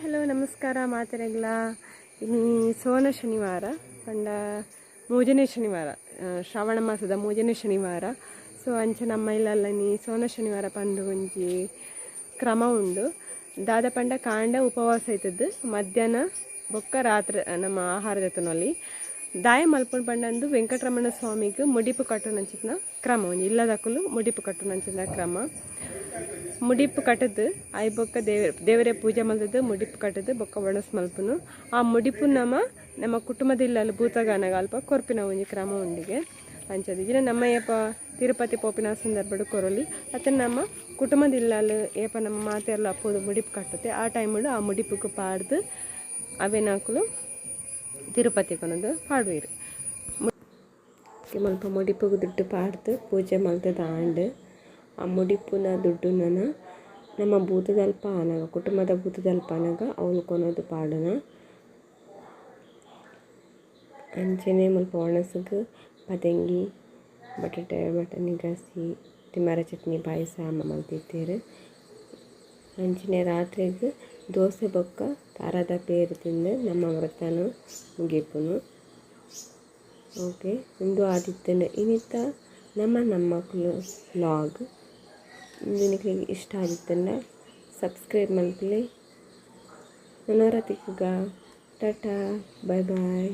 Hello, ನಮಸ್ಕಾರ ಮಾತೆರೆಗ್ಲ. ಇನ್ನು ಸೋನ ಶನಿವಾರ ಪಂಡ ಮೂಜನೇ ಶನಿವಾರ ಶ್ರಾವಣ ಮಾಸದ ಮೂಜನೇ ಶನಿವಾರ. ಸೊ ಅಂಚೆ ನಮ್ಮ ಇಲ್ಲೆಲ್ಲ ಸೋನ ಶನಿವಾರ ಪಂದು ಒಂಜಿ ಕ್ರಮ ಉಂಡು. ದಾದ ಪಂಡ ಕಾಂಡ ಉಪವಾಸ ಆಯ್ತದ್ದು ಮಧ್ಯಾಹ್ನ ಬೊಕ್ಕ ರಾತ್ರಿ ನಮ್ಮ ಆಹಾರ ಜೊತೆನಲ್ಲಿ ದಾಯ ಮಲ್ಪುಂಡು ಪಂಡಂದು ವೆಂಕಟರಮಣ ಸ್ವಾಮಿಗೆ ಮುಡಿಪು ಕಟ್ಟುನಂಚಿನ ಕ್ರಮ ಒಂಜಿ ಇಲ್ಲದಕ್ಕಲು ಮುಡಿಪು ಕಟ್ಟುನಂಚಿನ ಕ್ರಮ. ಮುಡಿಪು ಕಟ್ಟದು ಐ ಬೊಕ್ಕ ದೇವ ದೇವರೇ ಪೂಜೆ ಮಲ್ದದ್ದು, ಮುಡಿಪು ಕಟ್ಟದು, ಬೊಕ್ಕ ಒಣಸ್ ಮಲ್ಪುನು. ಆ ಮುಡಿಪು ನಮ್ಮ ನಮ್ಮ ಕುಟುಂಬದಿಲ್ಲಲ್ಲಿ ಭೂತಗಾನಗ ಅಲ್ಪ ಕೊರ್ಪಿನ ಒಂಜಿ ಕ್ರಮ ಉಂಡಿಗೆ. ಅಂಚದು ಇಜಿನ ನಮ್ಮ ಏಪ ತಿರುಪತಿ ಪೋಪಿನ ಸಂದರ್ಭಡು ಕೊರಲಿ, ಅತ್ತ ನಮ್ಮ ಕುಟುಂಬದಿಲ್ಲಲು ಏಪ ನಮ್ಮ ಮಾತೆಲ್ಲ ಅಪ್ಪದು ಮುಡಿಪು ಕಟ್ಟುತ್ತೆ. ಆ ಟೈಮಡು ಆ ಮುಡಿಪುಗೆ ಪಾಡ್ದು ಅವೇನಾಕಲು ತಿರುಪತಿ ಕೊನದು ಪಾಡುವಿರು. ಮಲ್ಪ ಮುಡಿಪುಗೆ ದುಡ್ಡು ಪಾಡ್ದು ಪೂಜೆ ಮಲ್ತದ ಆಂಡ್ ಮುಡಿಪುನ ದುಡ್ಡುನ ನಮ್ಮ ಭೂತದಲ್ಪ ಆನಗ, ಕುಟುಂಬದ ಭೂತದಲ್ಪ ಆನಗ ಅವಳು ಕೊನೋದು ಪಾಡನ. ಅಂಚನೆ ಮುಲ್ಪ ಒಣಸಗ ಪದಂಗಿ ಬಟಾಟೆ ಬಟಾಣಿ ಗಸಿ, ತಿಮ್ಮರ ಚಟ್ನಿ, ಪಾಯಸ ಅಮ್ಮ ಮಲ್ತಿದ್ದೇರು ಅಂಚನೆ ರಾತ್ರಿಗೆ ದೋಸೆ ಬೊಕ್ಕ ತಾರದ ಪೇರು ತಿಂದು ನಮ್ಮ ವ್ರತನ ಮುಗಿಪುನು. ಓಕೆ ಇಂದು ಆದಿತ್ಯನ ಇನ್ನಿತ್ತ ನಮ್ಮ ನಮ್ಮ ಮಕ್ಕಳು ನಿನಗೆ ಇಷ್ಟ ಆದಿತ್ತಂಡ ಸಬ್ಸ್ಕ್ರೈಬ್ ಮಾಡ್ಕೊಳ್ಳಿ ನನ್ನ ತಿಕ್ಕುಗ ಟಾಟಾ ಬಾಯ್ ಬಾಯ್